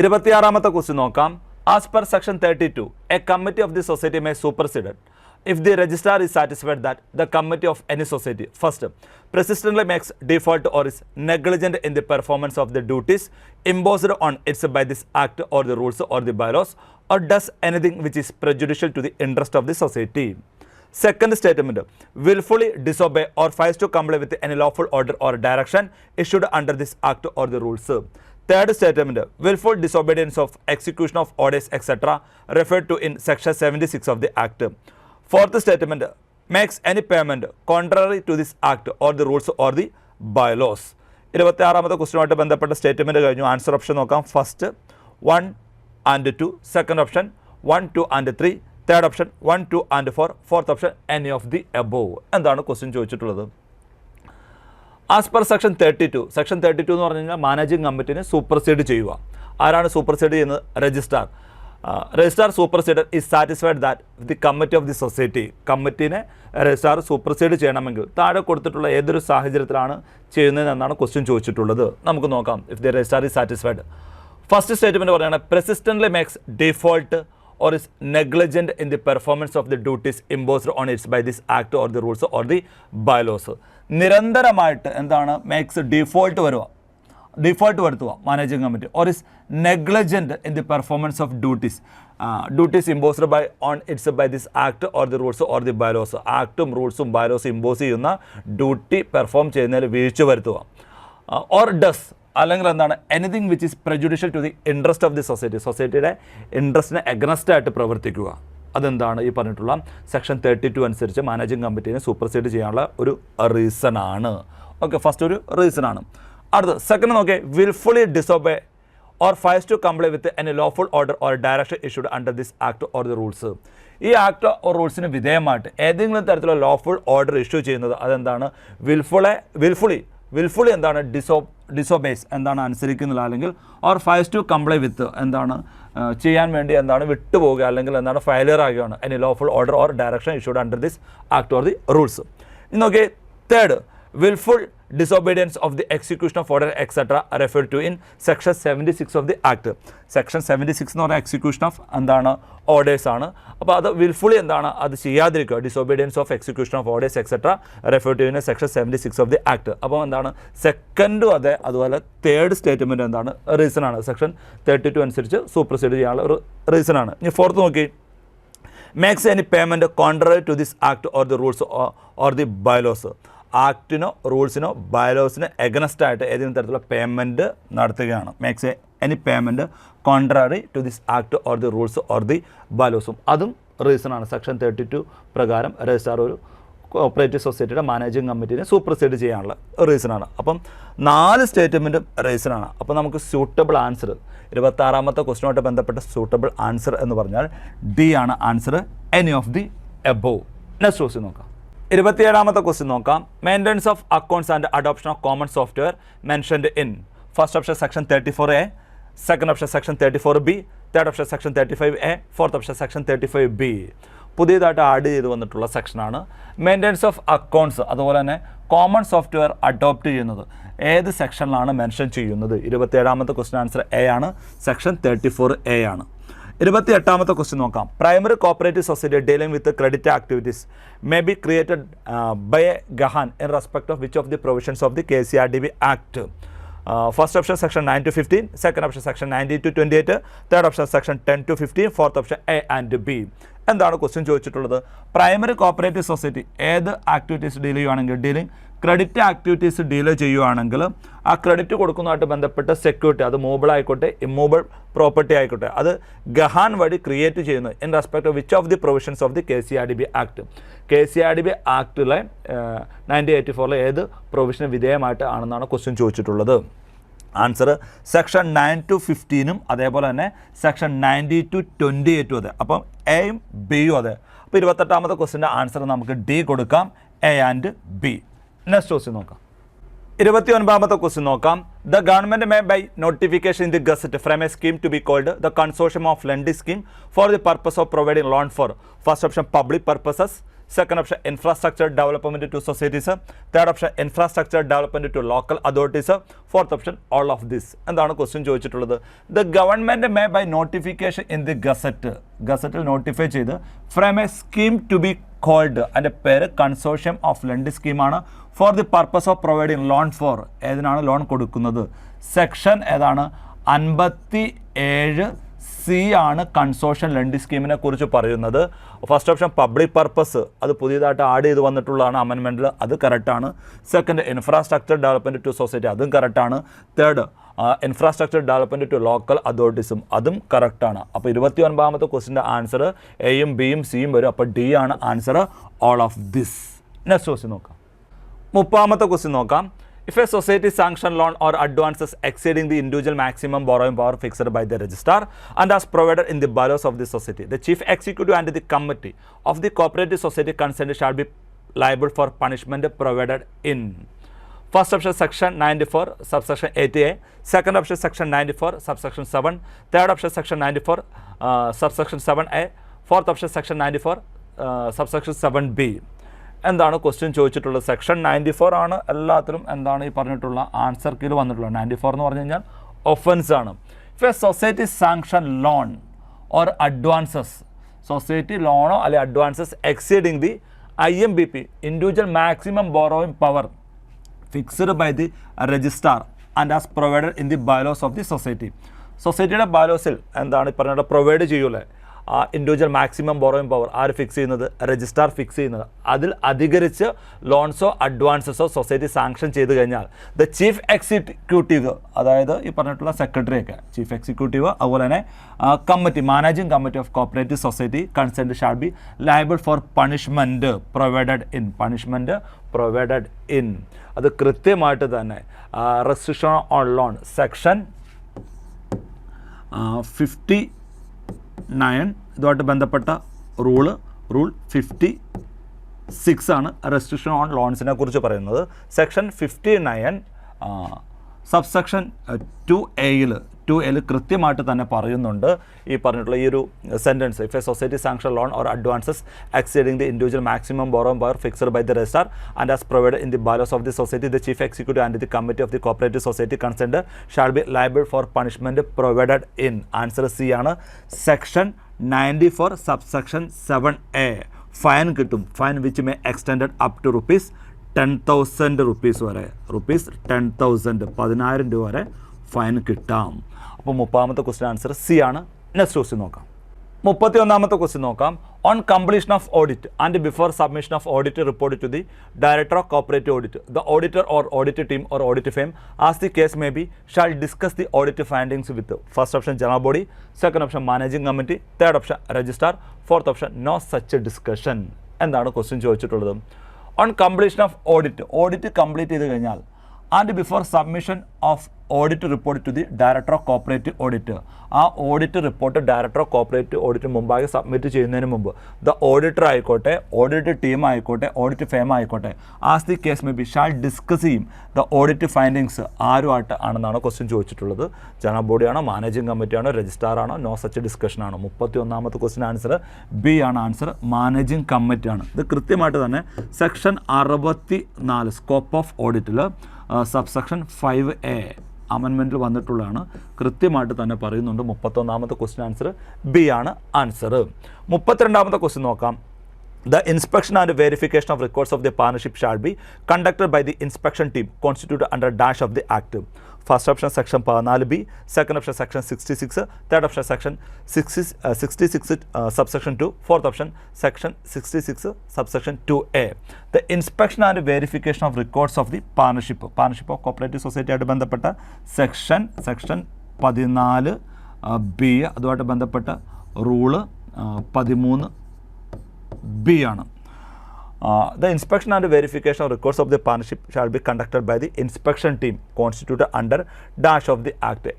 ഇരുപത്തിയാറാമത്തെ ക്വസ്റ്റ്യൻ നോക്കാം as per section thirty two A committee of the society may superseded if the registrar is satisfied that the committee of any society first persistently makes default or is negligent in the performance of the duties imposed on it by this act or the rules or the bylaws or does anything which is prejudicial to the interest of the society Second statement, willfully disobey or fails to comply with any lawful order or direction issued under this act or the rules. Third statement, willful disobedience of execution of orders, etc., referred to in section 76 of the act. Fourth statement, makes any payment contrary to this act or the rules or the bylaws. ഇരുപത്തി ആറാമത്തെ ക്വസ്റ്റുമായിട്ട് ബന്ധപ്പെട്ട statement കഴിഞ്ഞു answer option നോക്കാം first one and two second option one two and three third option one two and four fourth option any of the above എന്താണ് question ചോദിച്ചിട്ടുള്ളത് as per section thirty two section thirty two എന്ന് പറഞ്ഞു കഴിഞ്ഞാൽ managing കമ്മിറ്റിനെ supersede ചെയ്യുക. ആരാണ് supersede ചെയ്യുന്നത്? Registrar registrar superseder is satisfied that the committee of the society കമ്മിറ്റിനെ registrar supersede ചെയ്യണമെങ്കിൽ താഴെ കൊടുത്തിട്ടുള്ള ഏതൊരു സാഹചര്യത്തിലാണ് ചെയ്യുന്നതെന്നാണ് ക്വസ്റ്റ്യൻ ചോദിച്ചിട്ടുള്ളത്. നമുക്ക് നോക്കാം if the registrar is satisfied first statement പറയുകയാണ് persistently makes default or is negligent in the performance of the duties imposed on it by this act or the rules or the bylaws. നിരന്തരമായിട്ട് എന്താണ് makes default വരുക default വരുത്തുക managing committee or is negligent in the performance of duties duties imposed by on its by this act or the bylaws or the bylaws ആക്ടും റൂൾസും ബൈലോസും impose ചെയ്യുന്ന duty perform ചെയ്യുന്നതിൽ വീഴ്ച വരുത്തുക ഓർ ഡസ് അല്ലെങ്കിൽ എന്താണ് anything which is prejudicial to the interest of the society സൊസൈറ്റിയുടെ ഇൻട്രസ്റ്റിനെ അഗ്നസ്റ്റായിട്ട് പ്രവർത്തിക്കുക അതെന്താണ്? ഈ പറഞ്ഞിട്ടുള്ള സെക്ഷൻ തേർട്ടി ടു അനുസരിച്ച് മാനേജിംഗ് കമ്മിറ്റീനെ സൂപ്പർസൈഡ് ചെയ്യാനുള്ള ഒരു റീസൺ ആണ്. ഓക്കെ ഫസ്റ്റ് ഒരു റീസൺ ആണ്. അടുത്തത് സെക്കൻഡ് നോക്കിയേ wilfully disobey or fails to comply with any lawful order or direction issued under this act or the rules ഈ ആക്ട് ഓർ റൂൾസിന് വിധേയമായിട്ട് ഏതെങ്കിലും തരത്തിലുള്ള ലോഫുൾ ഓർഡർ ഇഷ്യൂ ചെയ്യുന്നത് അതെന്താണ്? വിൽഫുളെ വിൽഫുളി വിൽഫുളി എന്താണ്? ഡിസോ ഡിസോബേസ് എന്താണ്? അനുസരിക്കുന്നില്ല അല്ലെങ്കിൽ or fails to comply with എന്താണ്? ചെയ്യാൻ വേണ്ടി എന്താണ് വിട്ടുപോവുക അല്ലെങ്കിൽ എന്താണ് failure ആകുകയാണ്. Any lawful order or direction issued under this act or the rules ഇന്നൊക്കെ third of the execution of order etcetera refer to in section seventy six of the act section seventy six എന്ന് പറഞ്ഞാൽ execution of എന്താണ്? Orders ആണ്. അപ്പോൾ അത് wilfully എന്താണ്? അത് ചെയ്യാതിരിക്കുക. Disobedience of execution of orders etcetera refer to in section seventy six of the act അപ്പോൾ എന്താണ്? സെക്കൻഡും അതെ അതുപോലെ തേർഡ് സ്റ്റേറ്റ്മെന്റ് എന്താണ്? റീസൺ ആണ്. സെക്ഷൻ തേർട്ടി ടു അനുസരിച്ച് സൂപ്പർസീഡ് ചെയ്യാനുള്ള ഒരു റീസൺ ആണ്. ഇനി ഫോർത്ത് നോക്കി. Makes any payment contrary to this act or the rules or the bylaws actino റൂൾസിനോ ബയലോസിനോ എഗനസ്റ്റ് ആയിട്ട് ഏതെങ്കിലും തരത്തിലുള്ള പേയ്മെന്റ് നടത്തുകയാണ്. Makes any payment contrary to this act or the rules or the ബയലോസും അതും റീസണാണ് സെക്ഷൻ തേർട്ടി ടു പ്രകാരം registrar ഒരു കോപ്പറേറ്റീവ് സൊസൈറ്റിയുടെ മാനേജിംഗ് കമ്മിറ്റീനെ സൂപ്പർസൈഡ് ചെയ്യാനുള്ള റീസണാണ് അപ്പം നാല് സ്റ്റേറ്റ്മെന്റും റീസണാണ് അപ്പോൾ നമുക്ക് സ്യൂട്ടബിൾ ആൻസർ ഇരുപത്താറാമത്തെ ക്വസ്റ്റിനുമായിട്ട് ബന്ധപ്പെട്ട സ്യൂട്ടബിൾ ആൻസർ എന്ന് പറഞ്ഞാൽ ഡി ആണ് answer any of the above next question നോക്കാം. ഇരുപത്തിയേഴാമത്തെ ക്വസ്റ്റ്യൻ നോക്കാം. Maintenance of accounts and adoption of common software mentioned in first option section thirty four A second option section thirty four B third option section thirty five A fourth option section thirty five B പുതിയതായിട്ട് add ചെയ്ത് വന്നിട്ടുള്ള സെക്ഷനാണ് maintenance of accounts അതുപോലെ തന്നെ common software adopt ചെയ്യുന്നത്. ഏത് സെക്ഷനിലാണ് mention ചെയ്യുന്നത്? ഇരുപത്തിയേഴാമത്തെ ക്വസ്റ്റ്യൻ ആൻസർ എ ആണ്. സെക്ഷൻ തേർട്ടി ഫോർ എ ആണ്. ഇരുപത്തി എട്ടാമത്തെ ക്വസ്റ്റ്യൻ നോക്കാം primary cooperative society dealing with credit activities may be created by gahan in respect of which of the provisions of the K C R D B act first option section nine to fifteen second option section ninety to twenty eight third option section ten to fifteen fourth option A and B എന്താണ് question ചോദിച്ചിട്ടുള്ളത്? Primary cooperative society ഏത് activities deal ചെയ്യുകയാണെങ്കിൽ dealing credit activities deal ചെയ്യുവാണെങ്കിൽ ആ credit കൊടുക്കുന്നതായിട്ട് ബന്ധപ്പെട്ട security അത് mobile ആയിക്കോട്ടെ ഇമ്മൂബിൾ property ആയിക്കോട്ടെ അത് ഗഹാൻ വഴി ക്രിയേറ്റ് ചെയ്യുന്നത്. In respect which of the provisions of the K C R D B act K C R D B ആക്ടിലെ nineteen eighty ഫോറിലെ ഏത് പ്രൊവിഷന് വിധേയമായിട്ട് ആണെന്നാണ് ക്വസ്റ്റ്യൻ ചോദിച്ചിട്ടുള്ളത്. ആൻസർ സെക്ഷൻ നയൻ ടു ഫിഫ്റ്റീനും അതേപോലെ തന്നെ സെക്ഷൻ നയന്റി ടു ട്വന്റി എയ്റ്റും അതെ. അപ്പം എയും ബിയും അതെ. അപ്പോൾ ഇരുപത്തെട്ടാമത്തെ ക്വസ്റ്റിന്റെ ആൻസർ നമുക്ക് ഡി കൊടുക്കാം. A and B next question നോക്കാം. ഇരുപത്തി ഒൻപതാമത്തെ ക്വസ്റ്റ്യൻ നോക്കാം. The government may by notification in the gazette from a scheme to be called the consortium of lending scheme for the purpose of providing loan for first option public purposes second option infrastructure development to societies third option infrastructure development to local authorities fourth option all of this എന്താണ് question ചോദിച്ചിട്ടുള്ളത്? The government may by notification in the gazette ഗസറ്റിൽ notify ചെയ്ത് from a scheme to be called അതിന്റെ പേര് consortium of lend സ്കീമാണ് for the purpose of providing loan for ഏതിനാണ് loan കൊടുക്കുന്നത്? Section ഏതാണ്? അൻപത്തി ഏഴ് സി ആണ് കൺസോഷൻ ലണ്ടി സ്കീമിനെ കുറിച്ച് പറയുന്നത്. ഫസ്റ്റ് ഓപ്ഷൻ പബ്ലിക് പർപ്പസ് അത് പുതിയതായിട്ട് ആഡ് ചെയ്ത് വന്നിട്ടുള്ളതാണ് അമെൻമെന്റിൽ അത് കറക്റ്റാണ് second infrastructure development to society അതും കറക്റ്റാണ് third infrastructure development to local അതോറിറ്റീസും അതും കറക്റ്റാണ് അപ്പോൾ ഇരുപത്തി ഒൻപതാമത്തെ ക്വസ്റ്റിന്റെ ആൻസർ എയും ബിയും സിയും വരും. അപ്പോൾ ഡി ആണ് answer all of this next question നോക്കാം. മുപ്പാമത്തെ ക്വസ്റ്റ്യൻ നോക്കാം. If a society sanction loan or advances exceeding the individual maximum borrowing power fixed by the registrar and as provided in the bylaws of the society, the chief executive and the committee of the cooperative society concerned shall be liable for punishment provided in First option section 94, subsection 80A. Second option section 94, subsection 7. Third option section 94, uh, subsection 7A. Fourth option section 94, uh, subsection 7B. എന്താണ് question ചോദിച്ചിട്ടുള്ളത്? Section ninety four ആണ്. എല്ലാത്തിലും എന്താണ് ഈ പറഞ്ഞിട്ടുള്ള answer കീഴിൽ വന്നിട്ടുള്ളത്. Ninety four എന്ന് പറഞ്ഞു കഴിഞ്ഞാൽ ഒഫൻസ് ആണ്. If a society sanction loan or advances society ലോണോ അല്ലെ advances exceeding the I M B P individual maximum borrowing power fixed by the registrar and as provided in the bylaws of the society സൊസൈറ്റിയുടെ ബയോസിൽ എന്താണ് പറഞ്ഞ provide ചെയ്യൂലേ? Individual maximum borrowing power ആര് fix ചെയ്യുന്നത്? Registrar fix ചെയ്യുന്നത്. അതിൽ അധികരിച്ച് ലോൺസോ അഡ്വാൻസസോ സൊസൈറ്റി സാങ്ഷൻ ചെയ്ത് കഴിഞ്ഞാൽ ദ ചീഫ് എക്സിക്യൂട്ടീവ് അതായത് ഈ പറഞ്ഞിട്ടുള്ള സെക്രട്ടറിയൊക്കെ ചീഫ് എക്സിക്യൂട്ടീവ് അതുപോലെ തന്നെ committee managing committee of cooperative society consent shall be liable for punishment provided in punishment provided in അത് കൃത്യമായിട്ട് തന്നെ restriction on loan section fifty nine ഇതുമായിട്ട് ബന്ധപ്പെട്ട റൂൾ റൂൾ ഫിഫ്റ്റി സിക്സ് ആണ് റെസ്ട്രിക്ഷൻ ഓൺ ലോൺസിനെ കുറിച്ച് പറയുന്നത്. Section fifty nine subsection two എയിൽ ടു എയിൽ കൃത്യമായിട്ട് തന്നെ പറയുന്നുണ്ട്. ഈ പറഞ്ഞിട്ടുള്ള ഈ ഒരു sentence if a society sanction loan or advances exceeding the individual maximum borrowing bore fixed by the registrar and as provide in the bylaws of the society the chief executive and the committee of the cooperative society concerned shall be liable for punishment provided in answer C ആണ്. Section ninety four subsection seven A fine കിട്ടും. Fine which may extend up to rupees ten thousand rupees വരെ. Rupees ten thousand പതിനായിരം രൂപ വരെ fine കിട്ടാം. അപ്പോൾ മുപ്പാമത്തെ question answer C ആണ്. നെക്സ്റ്റ് ക്വസ്റ്റ്യൻ നോക്കാം. മുപ്പത്തി ഒന്നാമത്തെ ക്വസ്റ്റ്യൻ നോക്കാം. On completion of audit and before submission of audit report to the director of cooperative audit the auditor or audit team or audit firm as the case may be shall discuss the audit findings with first option general body second option managing committee third option registrar fourth option no such discussion എന്താണ് question ചോദിച്ചിട്ടുള്ളത്? On completion of audit audit complete ചെയ്ത് കഴിഞ്ഞാൽ and before submission of audit report to the director of cooperative audit ആ audit report director of cooperative audit മുമ്പാകെ submit ചെയ്യുന്നതിന് മുമ്പ് the auditor ആയിക്കോട്ടെ audit team ആയിക്കോട്ടെ ഓഡിറ്റ് ഫേം ആയിക്കോട്ടെ as the case may be shall discuss ചെയ്യും the audit findings ആരുമായിട്ട് ആണെന്നാണ് ക്വസ്റ്റ്യൻ ചോദിച്ചിട്ടുള്ളത്. ജനറൽ ബോഡിയാണോ മാനേജിംഗ് കമ്മിറ്റിയാണോ രജിസ്ട്രാർ ആണോ നോ സച്ച് ഡിസ്കഷൻ ആണോ? മുപ്പത്തി ഒന്നാമത്തെ ക്വസ്റ്റ്യൻ ആൻസർ ബി ആണ് ആൻസർ മാനേജിംഗ് കമ്മിറ്റിയാണ് ഇത് കൃത്യമായിട്ട് തന്നെ സെക്ഷൻ അറുപത്തി നാല് സ്കോപ്പ് ഓഫ് ഓഡിറ്റിൽ സബ്സെക്ഷൻ ഫൈവ് എ അമെൻമെന്റിൽ വന്നിട്ടുള്ളതാണ്. കൃത്യമായിട്ട് തന്നെ പറയുന്നുണ്ട് മുപ്പത്തൊന്നാമത്തെ ക്വസ്റ്റ്യൻ ആൻസർ ബി ആണ് ആൻസർ മുപ്പത്തിരണ്ടാമത്തെ ക്വസ്റ്റ്യൻ നോക്കാം. The inspection and verification of records of the partnership shall be conducted by the inspection team constituted under dash of the act. First option section 14b, second option section 66, third option section 60, uh, 66 uh, subsection 2, fourth option section 66 subsection 2a. The inspection and verification of records of the partnership, partnership of cooperative society ആയിട്ട് ബന്ധപ്പെട്ട section section പതിനാല് B അതുമായിട്ട് ബന്ധപ്പെട്ട rule പതിമൂന്ന് B ആണ്. The inspection and verification of records of the partnership shall be conducted by the inspection team constitute under dash of the act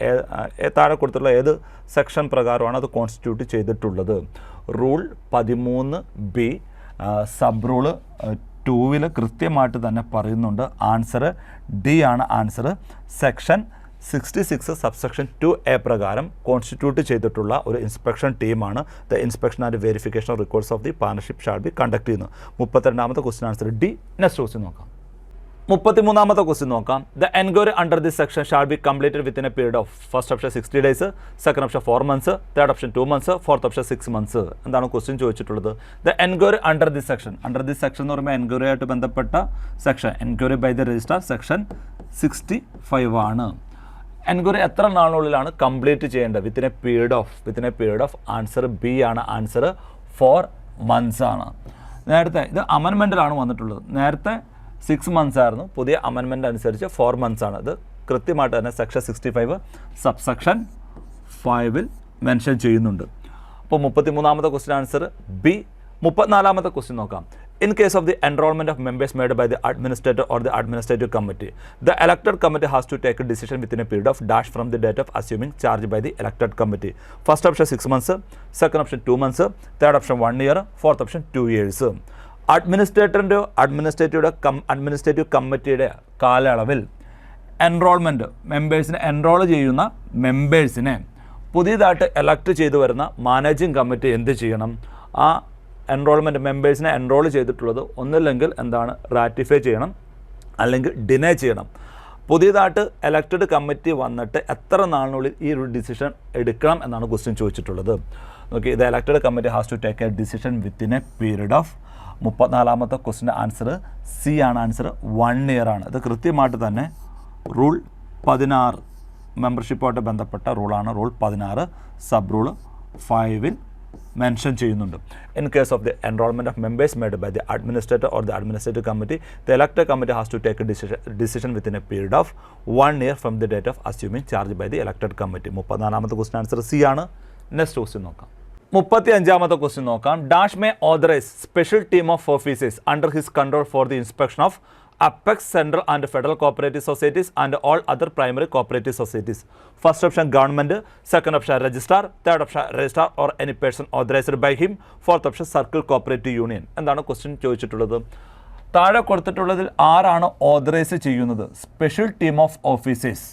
താഴെ കൊടുത്തുള്ള ഏത് സെക്ഷൻ പ്രകാരമാണ് അത് കോൺസ്റ്റിറ്റ്യൂട്ട് ചെയ്തിട്ടുള്ളത്? റൂൾ പതിമൂന്ന് ബി സബ് റൂൾ ടൂവിൽ കൃത്യമായിട്ട് തന്നെ പറയുന്നുണ്ട്. ആൻസർ ഡി ആണ് answer section sixty six subsection two A പ്രകാരം കോൺസ്റ്റിറ്റ്യൂട്ട് ചെയ്തിട്ടുള്ള ഒരു ഇൻസ്പെക്ഷൻ ടീമാണ് the inspection and verification records of the partnership shall be conduct ചെയ്യുന്നത് മുപ്പത്തിരണ്ടാമത്തെ question answer D next question നോക്കാം. മുപ്പത്തിമൂന്നാമത്തെ ക്വസ്റ്റ്യൻ നോക്കാം. The enquiry under this section shall be completed within a period of first option sixty days second option four months third option two months fourth option six months എന്താണ് question ചോദിച്ചിട്ടുള്ളത്? The enquiry under this section under this section എന്ന് പറയുമ്പോൾ enquiry ആയിട്ട് ബന്ധപ്പെട്ട section enquiry by the register section sixty five ആണ്. Enquiry എത്ര നാളിനുള്ളിലാണ് complete ചെയ്യേണ്ടത്? Within a period of within a period of answer B ആണ് ആൻസർ ഫോർ മന്ത്സ് ആണ്. നേരത്തെ ഇത് അമൻമെന്റിലാണ് വന്നിട്ടുള്ളത്. നേരത്തെ സിക്സ് മന്ത്സ് ആയിരുന്നു. പുതിയ അമൻമെന്റ് അനുസരിച്ച് ഫോർ മന്ത്സ് ആണ്. ഇത് കൃത്യമായിട്ട് തന്നെ സെക്ഷൻ സിക്സ്റ്റി ഫൈവ് സബ്സെക്ഷൻ ഫൈവിൽ മെൻഷൻ ചെയ്യുന്നുണ്ട്. അപ്പോൾ മുപ്പത്തി മൂന്നാമത്തെ ക്വസ്റ്റ്യൻ ആൻസർ ബി മുപ്പത്തിനാലാമത്തെ ക്വസ്റ്റ്യൻ നോക്കാം. In case of the enrolment of members made by the administrator or the administrative committee the elected committee has to take decision within a period of dash from the date of assuming charge by the elected committee first option six months second option two months third option one year fourth option two years അഡ്മിനിസ്ട്രേറ്ററിന്റെ administrative cum administrative കമ്മിറ്റിയുടെ കാലയളവിൽ enrolment മെമ്പേഴ്സിനെ enrol ചെയ്യുന്ന മെമ്പേഴ്സിനെ പുതിയതായിട്ട് elect ചെയ്തു വരുന്ന managing committee എന്ത് ചെയ്യണം? ആ enrolment മെമ്പേഴ്സിനെ enrol ചെയ്തിട്ടുള്ളത് ഒന്നില്ലെങ്കിൽ എന്താണ്? റാറ്റിഫൈ ചെയ്യണം. അല്ലെങ്കിൽ ഡിനേ ചെയ്യണം. പുതിയതായിട്ട് എലക്റ്റഡ് കമ്മിറ്റി വന്നിട്ട് എത്ര നാളിനുള്ളിൽ ഈ ഒരു ഡിസിഷൻ എടുക്കണം എന്നാണ് ക്വസ്റ്റ്യൻ ചോദിച്ചിട്ടുള്ളത്. നോക്കി ഇത് elected committee has to take a decision within a period of മുപ്പത്തിനാലാമത്തെ ക്വസ്റ്റിന്റെ ആൻസർ സി ആണ്. ആൻസർ വൺ ഇയർ ആണ്. ഇത് കൃത്യമായിട്ട് തന്നെ റൂൾ പതിനാറ് മെമ്പർഷിപ്പുമായിട്ട് ബന്ധപ്പെട്ട റൂളാണ് റൂൾ പതിനാറ് സബ് റൂൾ ഫൈവിൽ മെൻഷൻ ചെയ്യുന്നുണ്ട്. In case of the enrolment of members made by the administrator or the administrative committee the elected committee has to take decision decision within a period of one year from the date of assuming charge by the elected committee മുപ്പത്തിനാലാമത്തെ question answer C ആണ്. Next question നോക്കാം. മുപ്പത്തി അഞ്ചാമത്തെ question നോക്കാം. Dash may authorise special team of officers under his control for the inspection of apex central and federal cooperative societies and all other primary cooperative societies first option government second option registrar third option registrar or any person authorised by him fourth option circle cooperative union എന്താണ് question ചോദിച്ചിട്ടുള്ളത്. താഴെ കൊടുത്തിട്ടുള്ളതിൽ ആരാണ് authorise ചെയ്യുന്നത്? Special team of officers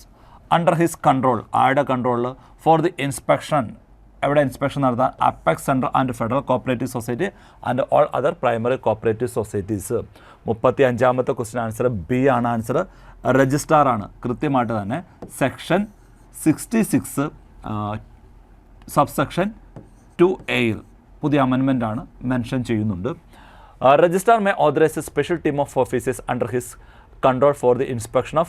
under his control ആരുടെ കൺട്രോളിൽ for the inspection എവിടെ inspection നടത്താൻ apex central and federal cooperative society and all other primary cooperative societies മുപ്പത്തി അഞ്ചാമത്തെ ക്വസ്റ്റ്യൻ ആൻസർ ബി ആണ് ആൻസർ രജിസ്ട്രാർ ആണ്. കൃത്യമായിട്ട് തന്നെ section sixty six subsection two എയിൽ പുതിയ അമെൻമെന്റ് ആണ് മെൻഷൻ ചെയ്യുന്നുണ്ട്. Registrar may authorise special team of officers under his control for the inspection of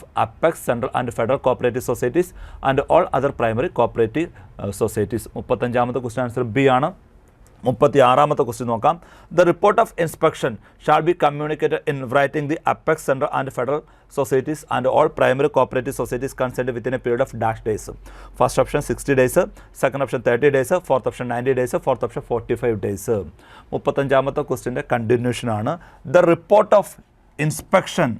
central and federal cooperative societies and all other primary cooperative uh, societies. മുപ്പത്തഞ്ചാമത്തെ question answer B ആണ്. മുപ്പത്തി ആറാമത്തെ question നോക്കാം the report of inspection shall be communicated in writing the apex central and federal societies and all primary cooperative societies consent within a period of dash days first option sixty days second option thirty days fourth option ninety days fourth option forty five days മുപ്പത്തഞ്ചാമത്തെ ക്വസ്റ്റ്യന്റെ കണ്ടിന്യൂഷനാണ് the report of inspection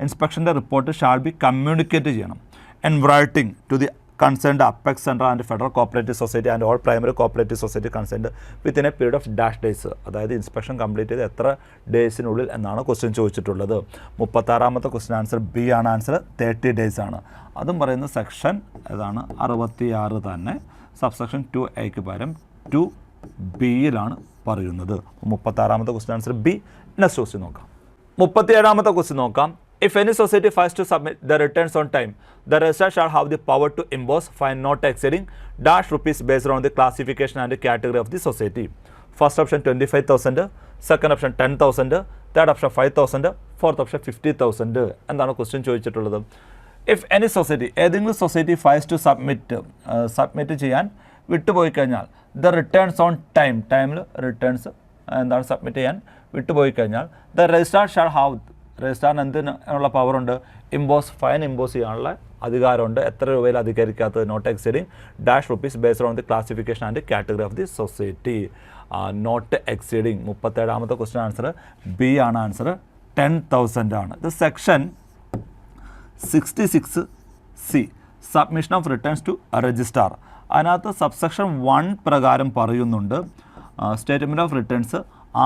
ഇൻസ്പെക്ഷന്റെ report shall be communicate ചെയ്യണം. In writing to the concerned apex central and federal cooperative society and all primary cooperative society concerned within a period of dash days അതായത് inspection complete ചെയ്ത് എത്ര ഡേയ്സിനുള്ളിൽ എന്നാണ് question ചോദിച്ചിട്ടുള്ളത്. മുപ്പത്താറാമത്തെ question answer B ആണ്. Answer thirty days ആണ്. അതും പറയുന്ന സെക്ഷൻ ഏതാണ്? അറുപത്തിയാറ് തന്നെ. സബ്സെക്ഷൻ ടു എക്ക് പകരം ടു ബിയിലാണ് പറയുന്നത്. മുപ്പത്താറാമത്തെ question answer B next question നോക്കാം. മുപ്പത്തിയേഴാമത്തെ ക്വസ്റ്റ്യൻ നോക്കാം. If any society first to submit the returns on time the registrar shall have the power to impose fine not exceeding dash rupees based on the classification and category of the society first option twenty five thousand second option ten thousand third option five thousand fourth option fifty thousand എന്താണ് question ചോദിച്ചിട്ടുള്ളത്? If any society ഏതെങ്കിലും society fails to submit submit ചെയ്യാൻ വിട്ടുപോയി കഴിഞ്ഞാൽ the returns on time ടൈമിൽ returns എന്താണ് submit ചെയ്യാൻ വിട്ടുപോയി കഴിഞ്ഞാൽ ദ രജിസ്ട്രാർ ഷാൾ ഹാവ് രജിസ്ട്രാറിന് എന്തിനുള്ള പവറുണ്ട് ഇമ്പോസ് ഫൈൻ ഇമ്പോസ് ചെയ്യാനുള്ള അധികാരമുണ്ട്. എത്ര രൂപയിൽ അധികരിക്കാത്തത്? Not exceeding dash rupees based on the classification and category of the society not exceeding മുപ്പത്തേഴാമത്തെ question answer B ആണ് ആൻസർ ടെൻ തൗസൻഡ് ആണ്. ഇത് section sixty six C submission of returns to registrar അതിനകത്ത് subsection one പ്രകാരം പറയുന്നുണ്ട്. Statement of returns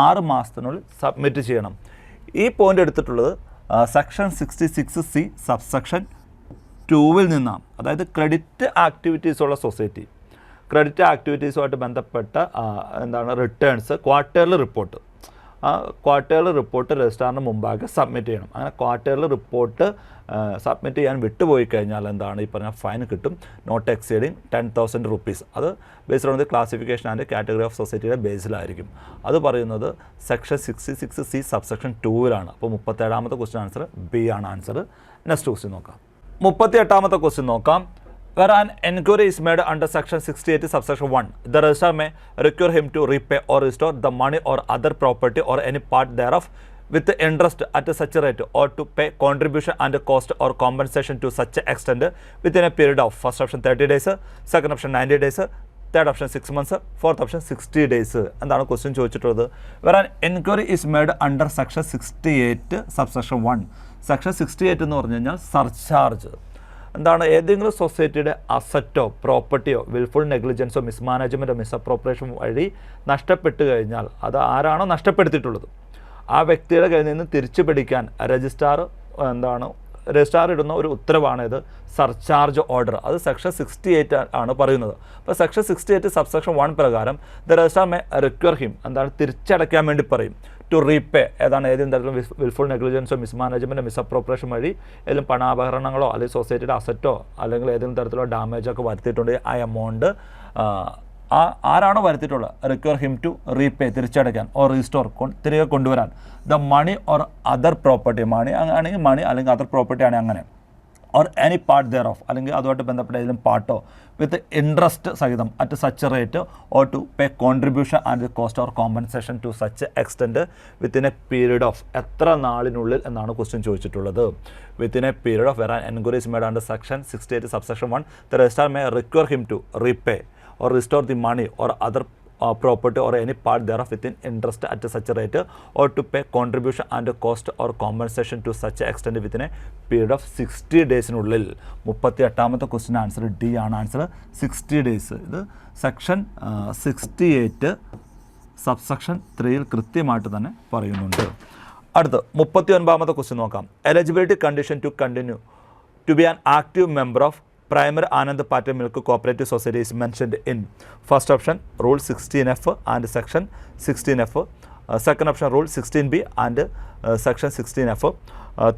ആറ് മാസത്തിനുള്ളിൽ submit ചെയ്യണം. ഈ പോയിന്റ് എടുത്തിട്ടുള്ളത് section sixty six C subsection ടൂവിൽ നിന്നാണ്. അതായത് ക്രെഡിറ്റ് ആക്ടിവിറ്റീസ് ഉള്ള സൊസൈറ്റി ക്രെഡിറ്റ് ആക്ടിവിറ്റീസുമായിട്ട് ബന്ധപ്പെട്ട എന്താണ് റിട്ടേൺസ് ക്വാർട്ടേർലി റിപ്പോർട്ട് ആ ക്വാർട്ടേർലി റിപ്പോർട്ട് രജിസ്ട്രാറിന് മുമ്പാകെ സബ്മിറ്റ് ചെയ്യണം. അങ്ങനെ ക്വാർട്ടേർലി റിപ്പോർട്ട് സബ്മിറ്റ് ചെയ്യാൻ വിട്ടുപോയി കഴിഞ്ഞാൽ എന്താണ്? ഈ പറഞ്ഞ ഫൈൻ കിട്ടും. Not exceeding ten thousand rupees അത് based on the classification and category of സൊസൈറ്റിയുടെ ബേസിലായിരിക്കും അത് പറയുന്നത് section sixty six C subsection ടൂവിലാണ് അപ്പോൾ മുപ്പത്തേഴാമത്തെ ക്വസ്റ്റ്യൻ ആൻസർ ബി ആണ് ആൻസർ നെക്സ്റ്റ് ക്വസ്റ്റ്യൻ നോക്കാം. മുപ്പത്തി എട്ടാമത്തെ ക്വസ്റ്റ്യൻ നോക്കാം. Where an enquiry is made under section 68 subsection 1 the registrar may require him to repay or restore the money or other property or any part thereof with interest at such rate or to pay contribution and cost or compensation to such extent within a period of first option 30 days second option 90 days third option six months fourth option sixty days എന്താണ് question ചോദിച്ചിട്ടുള്ളത് വേറെ enquiry is made under section sixty eight subsection one section sixty eight എന്ന് പറഞ്ഞു കഴിഞ്ഞാൽ surcharge എന്താണ് ഏതെങ്കിലും സൊസൈറ്റിയുടെ അസറ്റോ പ്രോപ്പർട്ടിയോ wilful നെഗ്ലിജൻസോ മിസ്മാനേജ്മെന്റോ misappropriation വഴി നഷ്ടപ്പെട്ട് കഴിഞ്ഞാൽ അത് ആരാണോ നഷ്ടപ്പെടുത്തിയിട്ടുള്ളത്? ആ വ്യക്തിയുടെ കയ്യിൽ നിന്ന് തിരിച്ചു പിടിക്കാൻ രജിസ്ട്രാർ എന്താണ് രജിസ്ട്രാർ ഇടുന്ന ഒരു ഉത്തരവാണ് ഇത് സർചാർജ് ഓർഡർ അത് സെക്ഷൻ സിക്സ്റ്റി എയ്റ്റ് ആണ് പറയുന്നത്. അപ്പോൾ section sixty eight subsection one പ്രകാരം the registrar may require him എന്താണ് തിരിച്ചടയ്ക്കാൻ വേണ്ടി പറയും. ടു റീപേ ഏതാണ് ഏതെങ്കിലും തരത്തിലും വിൽഫുൾ നെഗ്ലിജൻസോ മിസ്മാനേജ്മെന്റോ മിസ്അപ്രോപ്രേഷൻ വഴി ഏതെങ്കിലും പണാപകരണങ്ങളോ അല്ലെങ്കിൽ സൊസൈറ്റിയുടെ അസറ്റോ അല്ലെങ്കിൽ ഏതെങ്കിലും തരത്തിലുള്ള ഡാമേജൊക്കെ വരുത്തിയിട്ടുണ്ടെങ്കിൽ ആ എമൗണ്ട് ആ ആരാണോ വരുത്തിയിട്ടുള്ളത്? റിക്വയർ ഹിം ടു റീപേ തിരിച്ചടയ്ക്കാൻ ഓർ റീസ്റ്റോർ തിരികെ കൊണ്ടുവരാൻ. The money or other property money ആണെങ്കിൽ മണി അല്ലെങ്കിൽ അതർ പ്രോപ്പർട്ടി ആണെങ്കിൽ അങ്ങനെ. Or any part thereof അല്ലെങ്കിൽ അതുമായിട്ട് ബന്ധപ്പെട്ട ഏതെങ്കിലും പാർട്ടോ വിത്ത് ഇൻട്രസ്റ്റ് സഹിതം at such rate or to pay contribution and cost or compensation to such extent within a period of എത്ര നാളിനുള്ളിൽ എന്നാണ് ക്വസ്റ്റ്യൻ ചോദിച്ചിട്ടുള്ളത്. Within a period of where an enquiries made and section sixty eight subsection one the registrar may require him to repay or restore the money or other uh, property or any part thereof within interest at such a rate or to pay contribution and cost or compensation to such extent within a period of sixty ഡേയ്സിനുള്ളിൽ മുപ്പത്തി എട്ടാമത്തെ ക്വസ്റ്റിന് answer D ആണ് answer sixty days ഇത് section sixty eight subsection ത്രീയിൽ കൃത്യമായിട്ട് തന്നെ പറയുന്നുണ്ട്. അടുത്ത് മുപ്പത്തി ഒൻപതാമത്തെ ക്വസ്റ്റ്യൻ നോക്കാം. Eligibility condition to continue to be an active member of primary Anand pattern milk cooperative societies mentioned in first option rule sixteen F and section sixteen F second option rule sixteen B and section sixteen F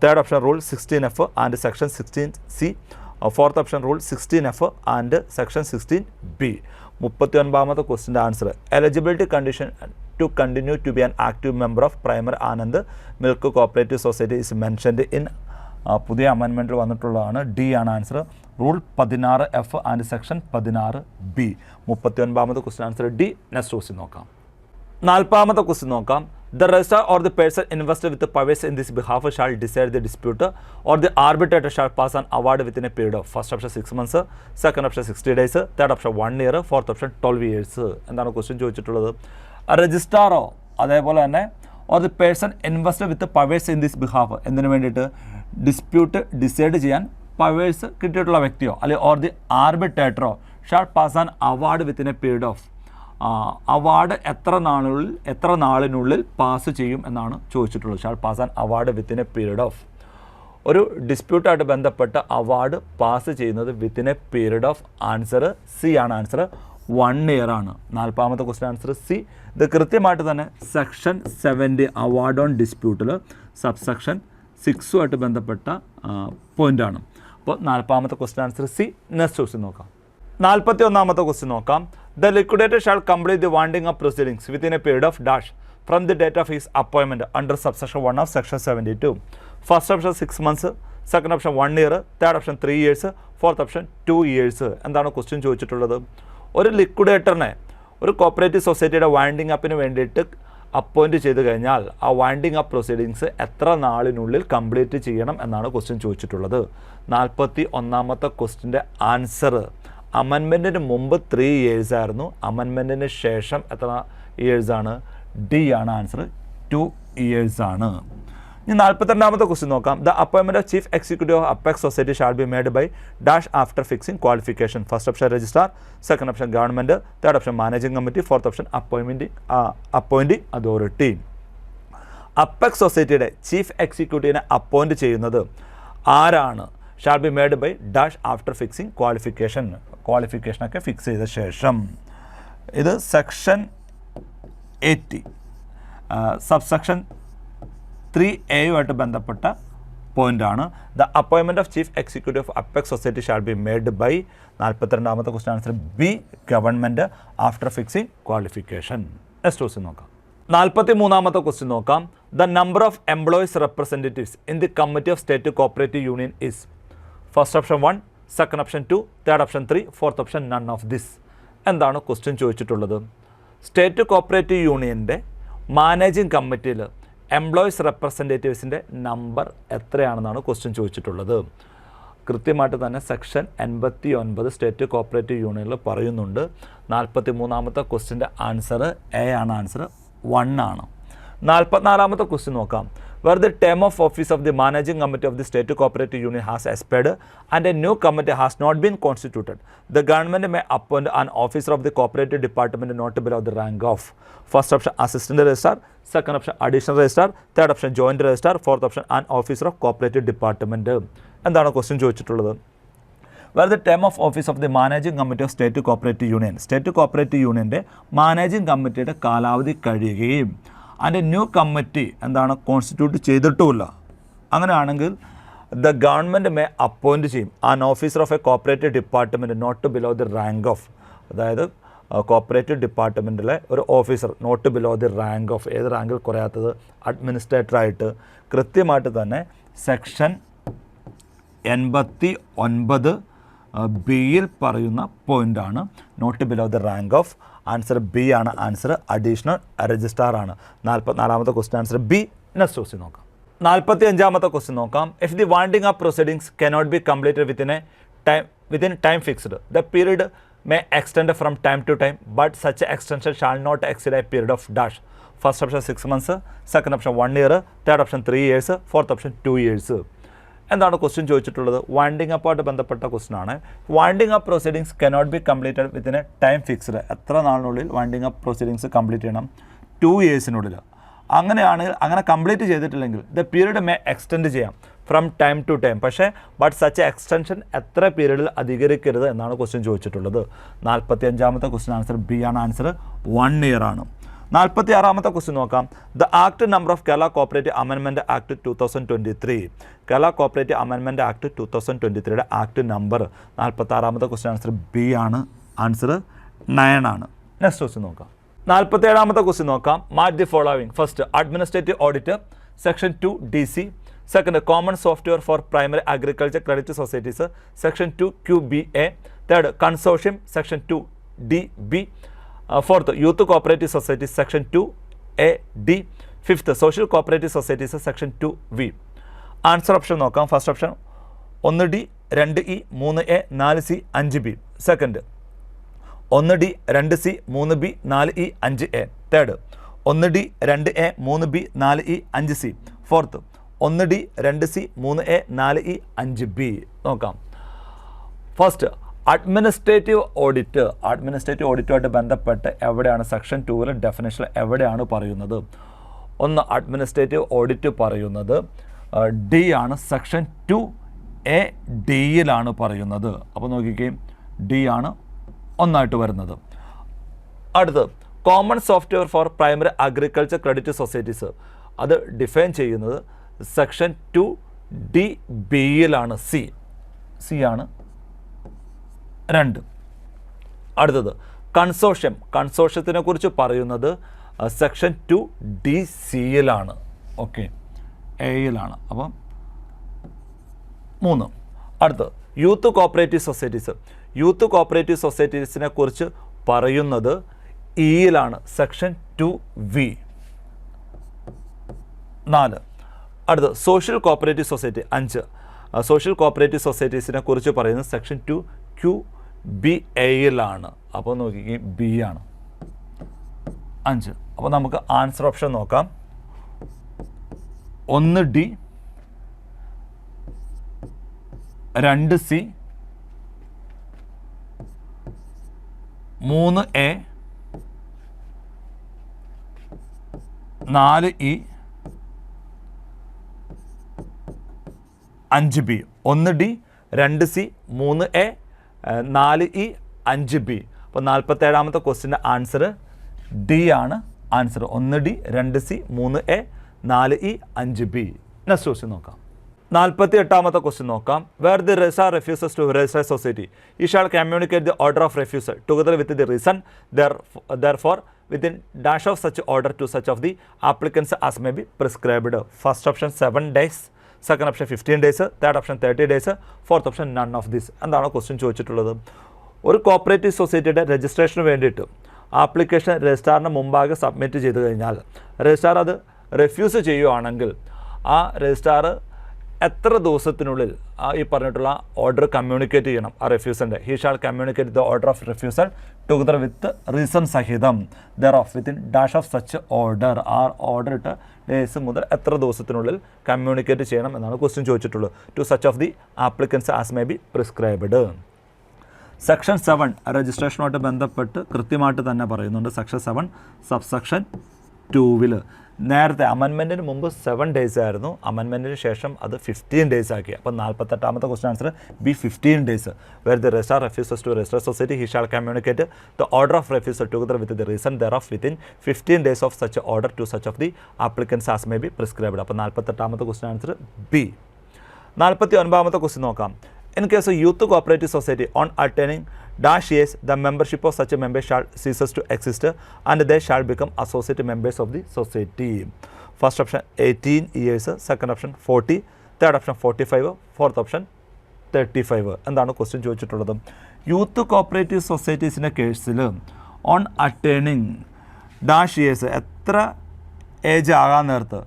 third option rule sixteen F and section sixteen C fourth option rule sixteen F and section sixteen B മുപ്പത്തി ഒൻപതാമത്തെ ക്വസ്റ്റിന്റെ answer eligibility condition to continue to be an active member of primary Anand milk cooperative society is mentioned in പുതിയ അമെൻമെന്റിൽ വന്നിട്ടുള്ളതാണ്. D ആണ് answer rule പതിനാറ് F and section പതിനാറ് B മുപ്പത്തി ഒൻപതാമത്തെ question answer D next question നോക്കാം. നാൽപ്പതാമത്തെ ക്വസ്റ്റ്യൻ നോക്കാം. The register or the person invested with powers in this behalf shall decide the dispute or the arbitrator shall pass an award within a period of first option six months second option sixty days third option one year fourth option twelve years എന്താണ് question ചോദിച്ചിട്ടുള്ളത്? രജിസ്ട്രാറോ അതേപോലെ തന്നെ or the person invested with powers in this behalf എന്തിനു വേണ്ടിയിട്ട്? Dispute decide ചെയ്യാൻ powers കിട്ടിയിട്ടുള്ള വ്യക്തിയോ അല്ലെങ്കിൽ or the ആർബിട്രേറ്ററോ shall pass an award within a period of award എത്ര നാളുകളിൽ എത്ര നാളിനുള്ളിൽ പാസ് ചെയ്യും എന്നാണ് ചോദിച്ചിട്ടുള്ളത്. Shall pass an award within a period of ഒരു ഡിസ്പ്യൂട്ടായിട്ട് ബന്ധപ്പെട്ട അവാർഡ് പാസ് ചെയ്യുന്നത് within a period of answer C ആണ്. ആൻസർ വൺ ഇയർ ആണ്. നാൽപ്പതാമത്തെ ക്വസ്റ്റൻ ആൻസർ സി ഇത് കൃത്യമായിട്ട് തന്നെ സെക്ഷൻ സെവന്റി അവാർഡ് ഓൺ ഡിസ്പ്യൂട്ടിൽ സബ്സെക്ഷൻ സിക്സുമായിട്ട് ബന്ധപ്പെട്ട പോയിന്റാണ് അപ്പോൾ നാൽപ്പതാമത്തെ question answer C next question നോക്കാം. നാൽപ്പത്തി ഒന്നാമത്തെ ക്വസ്റ്റ്യൻ നോക്കാം. The liquidator shall complete the winding of proceedings within a period of dash from the date of his അപ്പോയിൻമെന്റ് under subsection one of section seventy two first option six months second option one year third option three years fourth option two years എന്താണ് question ചോദിച്ചിട്ടുള്ളത്? ഒരു ലിക്വിഡേറ്ററിനെ ഒരു cooperative സൊസൈറ്റിയുടെ winding അപ്പിന് വേണ്ടിയിട്ട് appoint ചെയ്ത് കഴിഞ്ഞാൽ ആ winding up proceedings എത്ര നാളിനുള്ളിൽ കംപ്ലീറ്റ് ചെയ്യണം എന്നാണ് ക്വസ്റ്റ്യൻ ചോദിച്ചിട്ടുള്ളത്. നാൽപ്പത്തി ഒന്നാമത്തെ ക്വസ്റ്റിന്റെ ആൻസർ അമൻമെന്റിന് മുമ്പ് ത്രീ ഇയേഴ്സ് ആയിരുന്നു. അമൻമെന്റിന് ശേഷം എത്ര ഇയേഴ്സാണ് ഡി ആണ് ആൻസർ ടു ഇയേഴ്സ് ആണ്. ഇനി നാൽപ്പത്തിരണ്ടാമത്തെ ക്വസ്റ്റ്യൻ നോക്കാം. ദ അപ്പോയിൻമെന്റ് of chief executive of apex society shall be made by dash after fixing qualification first option registrar second option government third option managing committee fourth option അപ്പോയിൻമെന്റ് appointing authority apex സൊസൈറ്റിയുടെ chief എക്സിക്യൂട്ടീവിനെ appoint ചെയ്യുന്നത് ആരാണ്? Shall be made by dash after fixing qualification ക്വാളിഫിക്കേഷനൊക്കെ fix ചെയ്ത ശേഷം. ഇത് section eighty subsection three എയുമായിട്ട് ബന്ധപ്പെട്ട പോയിന്റാണ് the അപ്പോയിൻമെന്റ് of chief executive of apex society shall be made by നാൽപ്പത്തിരണ്ടാമത്തെ question answer B government after fixing qualification next question നോക്കാം. നാൽപ്പത്തി മൂന്നാമത്തെ ക്വസ്റ്റ്യൻ നോക്കാം. The number of employees representatives in the committee of state cooperative union is first option one second option two third option three fourth option none of this എന്താണ് question ചോദിച്ചിട്ടുള്ളത്? State cooperative യൂണിയന്റെ managing കമ്മിറ്റിയിൽ employees റെപ്രസെന്റേറ്റീവ്സിന്റെ number എത്രയാണെന്നാണ് question ചോദിച്ചിട്ടുള്ളത്. കൃത്യമായിട്ട് തന്നെ section എൺപത്തി ഒൻപത് സ്റ്റേറ്റ് കോപ്പറേറ്റീവ് യൂണിയനിൽ പറയുന്നുണ്ട്. നാൽപ്പത്തി മൂന്നാമത്തെ ക്വസ്റ്റിന്റെ ആൻസർ എ ആണ്. ആൻസർ വൺ ആണ്. നാൽപ്പത്തിനാലാമത്തെ ക്വസ്റ്റ്യൻ നോക്കാം. Where the term of office of the managing committee of the state cooperative union has expired and a new committee has not been constituted the government may appoint an officer of the cooperative department not below the rank of first option assistant registrar second option additional registrar third option joint registrar fourth option an officer of cooperative department എന്താണ് question ചോദിച്ചിട്ടുള്ളത്? Where the term of office of the managing committee of state cooperative union state cooperative യൂണിയന്റെ managing കമ്മിറ്റിയുടെ കാലാവധി കഴിയുകയും അതിന്റെ new committee എന്താണ് constitute ചെയ്തിട്ടുമില്ല. അങ്ങനെയാണെങ്കിൽ ദ ഗവൺമെന്റ് മേ അപ്പോയിന്റ് ചെയ്യും. An officer of a cooperative department not below the rank of അതായത് കോപ്പറേറ്റീവ് ഡിപ്പാർട്ട്മെന്റിലെ ഒരു officer not below the rank of ഏത് റാങ്കിൽ കുറയാത്തത് അഡ്മിനിസ്ട്രേറ്ററായിട്ട് കൃത്യമായിട്ട് തന്നെ സെക്ഷൻ എൺപത്തി ഒൻപത് ബിയിൽ പറയുന്ന പോയിന്റാണ് not below the rank of. Answer B ആണ്. ആൻസർ അഡീഷണൽ രജിസ്ട്രാർ ആണ്. നാൽപ്പത്തിനാലാമത്തെ question answer B. Next question നോക്കാം. നാൽപ്പത്തി അഞ്ചാമത്തെ ക്വസ്റ്റ്യൻ നോക്കാം. If the winding of proceedings cannot be completed within a time within time fixed the period may extend from time to time but such extension shall not exceed a period of dash first option six months second option one year third option three years fourth option two years എന്താണ് question ചോദിച്ചിട്ടുള്ളത്? Winding അപ്പായിട്ട് ബന്ധപ്പെട്ട question ആണ്. Winding up proceedings cannot be completed within a time fixed എത്ര നാളിനുള്ളിൽ winding up proceedings complete ചെയ്യണം? Two ഇയേഴ്സിനുള്ളിൽ അങ്ങനെയാണെങ്കിൽ അങ്ങനെ കംപ്ലീറ്റ് ചെയ്തിട്ടില്ലെങ്കിൽ ദ പീരീഡ് മേ എക്സ്റ്റെൻഡ് ചെയ്യാം. ഫ്രം ടൈം ടു ടൈം പക്ഷേ ബട്ട് സച്ച് എക്സ്റ്റൻഷൻ എത്ര പീരീഡിൽ അധികരിക്കരുത് എന്നാണ് ക്വസ്റ്റ്യൻ ചോദിച്ചിട്ടുള്ളത്. നാൽപ്പത്തി അഞ്ചാമത്തെ ക്വസ്റ്റ്യൻ ആൻസർ ബി ആണ്. ആൻസർ വൺ ഇയർ ആണ്. നാൽപ്പത്തി ആറാമത്തെ ക്വസ്റ്റ്യൻ നോക്കാം. The act number of Kerala cooperative അമെൻമെന്റ് act two thousand twenty three Kerala cooperative അമെൻമെന്റ് act two thousand twenty ത്രീയുടെ ആക്ട് നമ്പർ നാൽപ്പത്തി ആറാമത്തെ ക്വസ്റ്റ്യൻ ആൻസർ ബി ആണ്. ആൻസർ നയൻ ആണ്. നെക്സ്റ്റ് ക്വസ്റ്റ്യൻ നോക്കാം. നാൽപ്പത്തി ഏഴാമത്തെ ക്വസ്റ്റ്യൻ നോക്കാം. Match the following first administrative audit section two D C second common software for primary agriculture credit societies section two Q B A third consortium section two D B fourth youth cooperative societies section two A D fifth social cooperative societies section two V answer option നോക്കാം. First option ഒന്ന് D രണ്ട് E മൂന്ന് A നാല് C അഞ്ച് B second ഒന്ന് D രണ്ട് C മൂന്ന് B നാല് ഇ അഞ്ച് എ തേർഡ് ഒന്ന് ഡി രണ്ട് എ മൂന്ന് ബി നാല് ഇ അഞ്ച് സി ഫോർത്ത് ഒന്ന് ഡി രണ്ട് സി മൂന്ന് എ നാല് ഇ അഞ്ച് ബി നോക്കാം. ഫസ്റ്റ് അഡ്മിനിസ്ട്രേറ്റീവ് ഓഡിറ്റ് അഡ്മിനിസ്ട്രേറ്റീവ് ഓഡിറ്റുമായിട്ട് ബന്ധപ്പെട്ട് എവിടെയാണ് സെക്ഷൻ ടൂവിലെ ഡെഫിനേഷൻ എവിടെയാണ് പറയുന്നത്? ഒന്ന് അഡ്മിനിസ്ട്രേറ്റീവ് ഓഡിറ്റ് പറയുന്നത് ഡി ആണ് സെക്ഷൻ ടു എ ഡിയിലാണ് പറയുന്നത്. അപ്പോൾ നോക്കിക്കേ ഡി ആണ് ഒന്നായിട്ട് വരുന്നത്. അടുത്ത് common software for primary agriculture credit societies അത് ഡിഫൈൻ ചെയ്യുന്നത് സെക്ഷൻ ടു ഡി ബിയിലാണ് സി സി ആണ് രണ്ട്. അടുത്തത് കൺസോഷ്യം കൺസോഷ്യത്തിനെ കുറിച്ച് പറയുന്നത് സെക്ഷൻ ടു ഡി സിയിലാണ് ഓക്കെ. എയിലാണ് അപ്പം മൂന്ന്. അടുത്ത് youth cooperative societies. Youth cooperative സൊസൈറ്റീസിനെ കുറിച്ച് പറയുന്നത് ഇയിലാണ് സെക്ഷൻ ടു വി. നാല്. അടുത്ത് സോഷ്യൽ കോപ്പറേറ്റീവ് സൊസൈറ്റി. അഞ്ച്. സോഷ്യൽ കോപ്പറേറ്റീവ് സൊസൈറ്റീസിനെ കുറിച്ച് പറയുന്നത് സെക്ഷൻ ടു ക്യു ബി എയിലാണ്. അപ്പോൾ നോക്കിക്കേ ബി ആണ്. അഞ്ച്. അപ്പോൾ നമുക്ക് ആൻസർ ഓപ്ഷൻ നോക്കാം. ഒന്ന് ഡി രണ്ട് സി മൂന്ന് എ നാല് ഇ അഞ്ച് ബി. ഒന്ന് ഡി രണ്ട് സി മൂന്ന് എ നാല് ഇ അഞ്ച് ബി. അപ്പോൾ നാൽപ്പത്തേഴാമത്തെ ക്വസ്റ്റിന്റെ ആൻസർ ഡി ആണ് ആൻസർ ഒന്ന് ഡി രണ്ട് സി മൂന്ന് എ നാല് ഇ അഞ്ച് ബി. നെക്സ്റ്റ് ക്വസ്റ്റ്യൻ നോക്കാം. നാൽപ്പത്തി എട്ടാമത്തെ ക്വസ്റ്റ്യൻ നോക്കാം. Where the re refuses to re society ഈ shall communicate the order of refusal together with the reason there therefor within dash of such order to such of the applicants as may be prescribed first option seven days second option fifteen days third option thirty days fourth option none of this എന്താണ് question ചോദിച്ചിട്ടുള്ളത്? ഒരു cooperative സൊസൈറ്റിയുടെ registration വേണ്ടിയിട്ട് application രജിസ്ട്രാറിന് മുമ്പാകെ submit ചെയ്ത് കഴിഞ്ഞാൽ registrar അത് refuse ചെയ്യുവാണെങ്കിൽ ആ രജിസ്ട്രാർ എത്ര ദിവസത്തിനുള്ളിൽ ഈ പറഞ്ഞിട്ടുള്ള ഓർഡർ കമ്മ്യൂണിക്കേറ്റ് ചെയ്യണം? ആ റെഫ്യൂസലിന്റെ he shall communicate the order of refusal together with reason സഹിതം. Thereof within dash of such order ആ ഓർഡർ ഇട്ട് ഡേയ്സ് മുതൽ എത്ര ദിവസത്തിനുള്ളിൽ കമ്മ്യൂണിക്കേറ്റ് ചെയ്യണം എന്നാണ് ക്വസ്റ്റ്യൻ ചോദിച്ചിട്ടുള്ളത്. To such of the applicants as may be prescribed section seven രജിസ്ട്രേഷനുമായിട്ട് ബന്ധപ്പെട്ട് കൃത്യമായിട്ട് തന്നെ പറയുന്നുണ്ട്. സെക്ഷൻ സെവൻ സബ് ടൂവിൽ നേരത്തെ അമൻമെന്റിന് മുമ്പ് സെവൻ ഡേയ്സ് ആയിരുന്നു. അമൻമെന്റിന് ശേഷം അത് ഫിഫ്റ്റീൻ ഡേയ്സ് ആക്കി. അപ്പോൾ നാൽപ്പത്തെട്ടാമത്തെ question answer B fifteen days where the registrar refuses to register society he shall communicate the order of refusal together with the reason thereof within fifteen days of such order to such of the applicants as may be prescribed അപ്പോൾ നാൽപ്പത്തെട്ടാമത്തെ question answer B നാൽപ്പത്തി ഒൻപതാമത്തെ question നോക്കാം in case youth cooperative society on attaining the membership of such a members shall ceases to exist and they shall become associate members of the society first option eighteen years second option forty third option forty five fourth option thirty five എന്താണ് question ചോദിച്ചിട്ടുള്ളത്? Youth cooperative സൊസൈറ്റീസിന്റെ കേസിൽ on attaining dash years എത്ര age ആകാൻ നേരത്ത്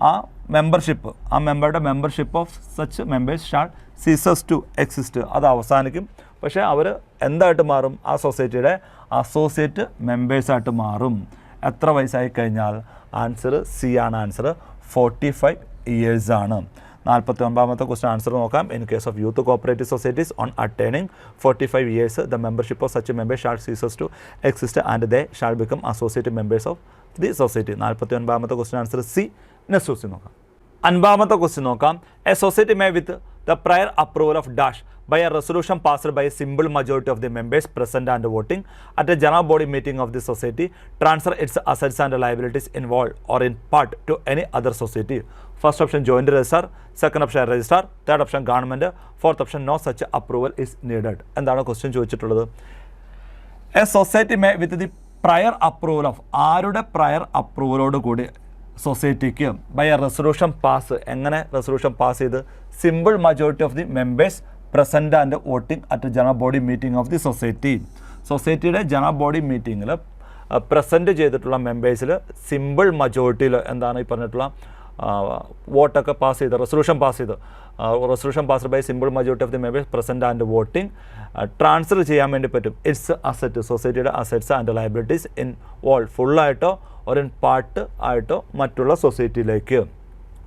ആ membership ആ മെമ്പറുടെ membership of such members shall ceases to exist അത് അവസാനിക്കും. പക്ഷേ അവർ എന്തായിട്ട് മാറും? ആ സൊസൈറ്റിയുടെ അസോസിയേറ്റ് മെമ്പേഴ്സായിട്ട് മാറും. എത്ര വയസ്സായി കഴിഞ്ഞാൽ? ആൻസർ സി ആണ്. ആൻസർ ഫോർട്ടി ഫൈവ് ഇയേഴ്സ് ആണ്. നാൽപ്പത്തി ഒൻപതാമത്തെ ക്വസ്റ്റൻ ആൻസർ നോക്കാം. In case of youth cooperative societies on attaining forty five years the membership of such members shall ceases to exist and they shall become associate members of the society. നാൽപ്പത്തി ഒൻപതാമത്തെ question answer C. Next നോക്കാം. അൻപതാമത്തെ question നോക്കാം. A society may with the prior approval of dash by a resolution passed by a simple majority of the members present and voting at a general body meeting of the society transfer its assets and liabilities involve or in part to any other society first option joint registrar second option registrar third option government fourth option no such approval is needed എന്താണ് question ചോദിച്ചിട്ടുള്ളത്? A society may with the prior approval of ആരുടെ prior അപ്രൂവലോട് കൂടി സൊസൈറ്റിക്ക് by a resolution pass എങ്ങനെ resolution pass ചെയ്ത്? Simple majority of the members present and voting at general body meeting of the society സൊസൈറ്റിയുടെ general body മീറ്റിങ്ങിൽ present ചെയ്തിട്ടുള്ള മെമ്പേഴ്സിൽ സിമ്പിൾ മജോറിറ്റിയിൽ എന്താണ് ഈ പറഞ്ഞിട്ടുള്ള വോട്ടൊക്കെ പാസ് ചെയ്ത് റെസൊല്യൂഷൻ പാസ് ചെയ്ത്. Resolution pass by simple majority of the members present and voting transfer ചെയ്യാൻ വേണ്ടി പറ്റും. ഇറ്റ്സ് അസറ്റ് സൊസൈറ്റിയുടെ assets and liabilities in all ഫുള്ളായിട്ടോ ഒരു പാർട്ട് ആയിട്ടോ മറ്റുള്ള സൊസൈറ്റിയിലേക്ക്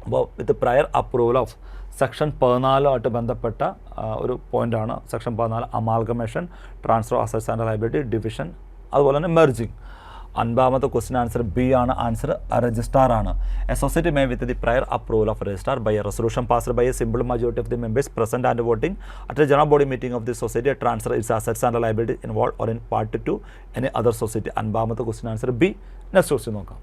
അപ്പോൾ with prior approval of section പതിനാലുമായിട്ട് ബന്ധപ്പെട്ട ഒരു പോയിന്റാണ് സെക്ഷൻ പതിനാല് amalgamation transfer assets and liability division അതുപോലെ തന്നെ മെർജിങ് അൻപതാമത്തെ ക്വസ്റ്റ്യൻ ആൻസർ ബി ആണ്. ആൻസർ രജിസ്ട്രാർ ആണ്. Associate may with the prior approval of registrar by a resolution passed by a simple majority of the members present and voting at a general body meeting of the society transfer its assets and liability involve or in part to any other society അൻപതാമത്തെ question answer B next question നോക്കാം.